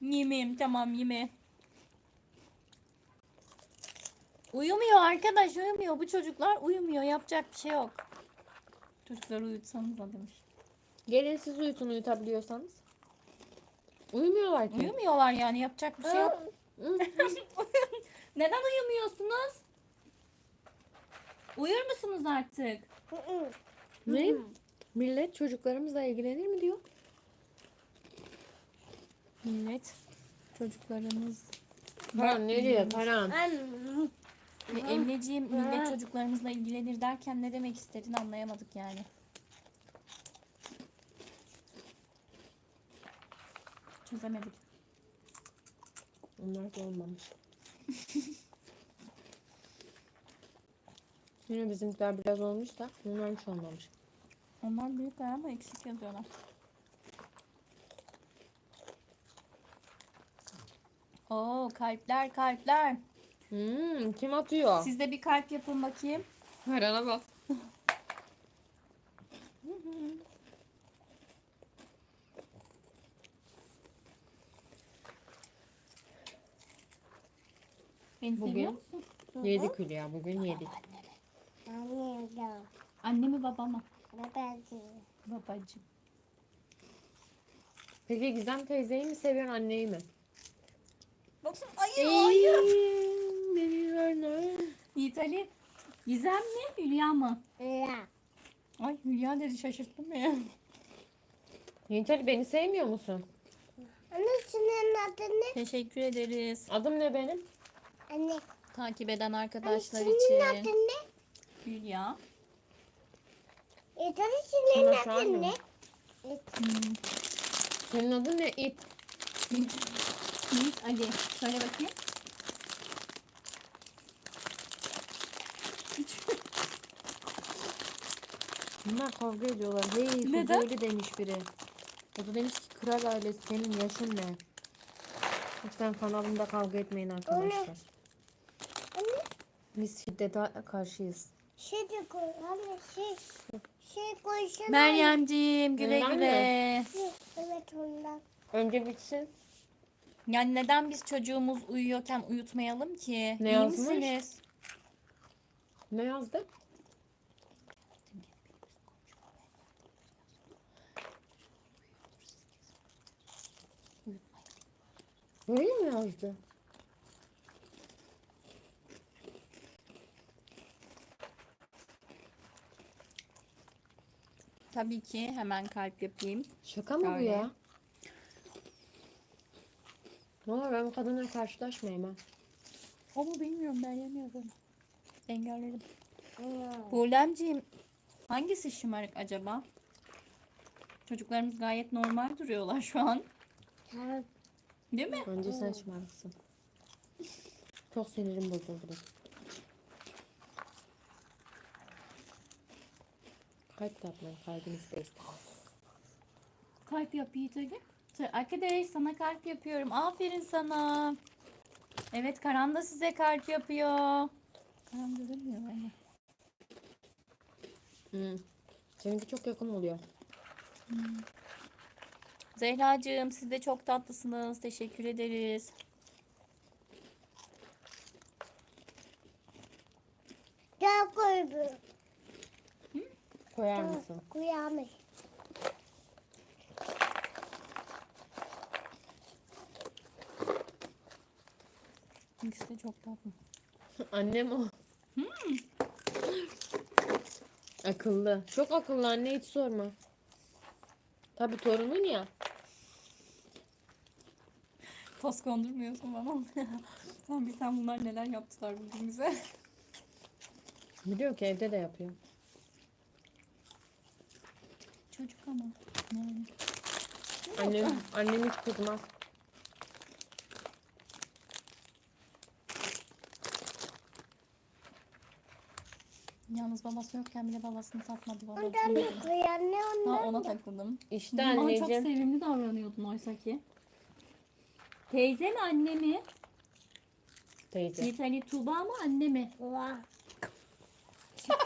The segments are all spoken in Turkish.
Yemeyeyim tamam yeme. Uyumuyor arkadaş uyumuyor. Bu çocuklar uyumuyor. Yapacak bir şey yok. Çocukları uyutsanız da demiş. Gelin siz uyutun uyutabiliyorsanız. Uyumuyorlar ki. Uyumuyorlar yani yapacak bir şey yok. Neden uyumuyorsunuz? Uyur musunuz artık? ne? Millet çocuklarımızla ilgilenir mi diyor? Millet çocuklarımız Karan nereye Karan? Ve Emreciğim millet çocuklarımızla ilgilenir derken ne demek istediğini anlayamadık yani. Çözemedik. Onlar da olmamış. Yine bizimkiler biraz olmuş da onlar hiç olmamış. Onlar büyükler ama eksik yazıyorlar. Oo kalpler kalpler. Hmm, kim atıyor? Siz de bir kalp yapın bakayım. Karan'a bak. Beni Bugün- musun? Yedik Hülya bugün yedik. Anne mi baba mı? Babacığım. Peki Gizem teyzeyi mi seviyorsun anneyi mi? Bakın ayı ayı. Beni ver Yiğit Ali. Gizem mi Hülya mı? Ay Hülya dedi şaşırttın beni. Yiğit Ali beni sevmiyor musun? Anne senin adın ne? Teşekkür ederiz. Adım ne benim? Anne. Takip eden Anne arkadaşlar senin için. adın ne? Hülya. E tabii senin adın ne? Hmm. Senin adın ne? İp. Yiğit Ali. Söyle bakayım. Bunlar kavga ediyorlar. Hey Neden? Kuzeyli demiş biri. O da demiş ki kral ailesi senin yaşın ne? Lütfen kanalımda kavga etmeyin arkadaşlar. Anne Biz şiddete karşıyız. şey de koy. Anne şey. Şey koysana. Meryemciğim güle güle. Evet ondan. Önce bitsin. Yani neden biz çocuğumuz uyuyorken uyutmayalım ki? Ne İyi yazmış? misiniz? Ne yazdı? Öyle mi yazdı? Tabii ki hemen kalp yapayım. Şaka mı bu Öyle. ya? Valla ben bu kadınla karşılaşmayayım ha. Ama bilmiyorum ben yemiyorum. Engelledim. Buğulemciğim hangisi şımarık acaba? Çocuklarımız gayet normal duruyorlar şu an. Değil mi? Önce sen şımarıksın. Çok sinirim bozuldu. Kalp tatlı, kalbinizi de istedim. Kalp yap Yiğit Ali. Söyle, Arkadaş sana kalp yapıyorum. Aferin sana. Evet Karan da size kalp yapıyor. Karan görünmüyor bana. Hmm. Seninki çok yakın oluyor. Zehracığım siz de çok tatlısınız. Teşekkür ederiz. Gel koy bu. Koyar mısın? İkisi de çok tatlı. Annem o. Akıllı. Çok akıllı anne hiç sorma. Tabi torunun ya. Toz kondurmuyorsun bana. Sen bilsen bunlar neler yaptılar bize. Biliyor ki evde de yapıyor. Çocuk ama. Yani. Annem, annem hiç kızmaz. Yalnız babası yokken bile babasını satmadı Ondan babacığım. da koy anne Ha ondan. ona takıldım. İşte Bana çok anneciğim. sevimli davranıyordun oysa ki. Teyze mi anne mi? Teyze. Yiğit Ali Tuğba mı anne mi? Vah.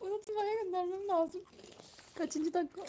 Unutmaya göndermem lazım. Kaçıncı dakika?